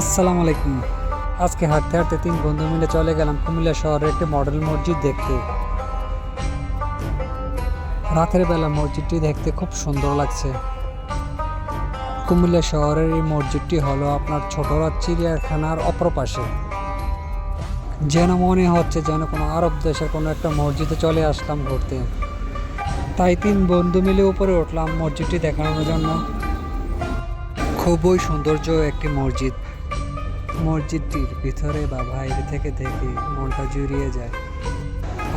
আসসালামু আলাইকুম। আজকে হাঁটতে হাঁটতে তিন বন্ধু মিলে চলে গেলাম কুমিল্লা শহরের একটি মডেল মসজিদ দেখতে। রাতের বেলা মসজিদটি দেখতে খুব সুন্দর লাগছে। কুমিল্লা শহরের এই মসজিদটি হলো আপনার ছোটরা চিড়িয়াখানার অপর পাশে। যেন মনে হচ্ছে যেন কোনো আরব দেশের কোনো একটা মসজিদে চলে আসলাম ঘুরতে। তাই তিন বন্ধু মিলে উপরে উঠলাম মসজিদটি দেখানোর জন্য। খুবই সৌন্দর্য একটি মসজিদ। মসজিদটির ভিতরে বা বাইরে থেকে দেখে মনটা জুড়িয়ে যায়।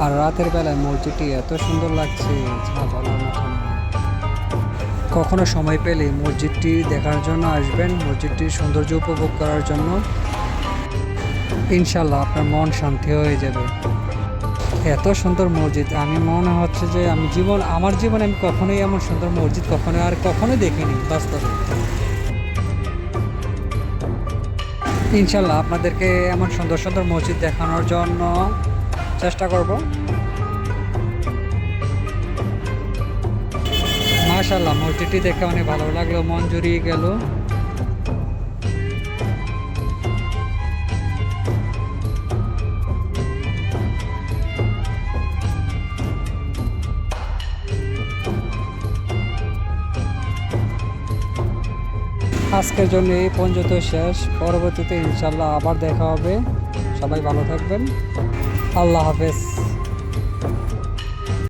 আর রাতের বেলায় মসজিদটি এত সুন্দর লাগছে যা বলার মতো কখনো সময় পেলে মসজিদটি দেখার জন্য আসবেন, মসজিদটির সৌন্দর্য উপভোগ করার জন্য। ইনশাল্লাহ আপনার মন শান্তি হয়ে যাবে। এত সুন্দর মসজিদ, আমি মনে হচ্ছে যে আমি জীবন, আমার জীবনে আমি কখনোই এমন সুন্দর মসজিদ কখনো আর কখনোই দেখিনি, বাস্তবে। ইনশাল্লাহ আপনাদেরকে এমন সুন্দর সুন্দর মসজিদ দেখানোর জন্য চেষ্টা করব। মাশাল্লাহ মসজিদটি দেখে অনেক ভালো লাগল মঞ্জুরি গেল। আজকের জন্য এই পর্যন্ত শেষ। পরবর্তীতে ইনশাল্লাহ আবার দেখা হবে। সবাই ভালো থাকবেন। আল্লাহ হাফেজ।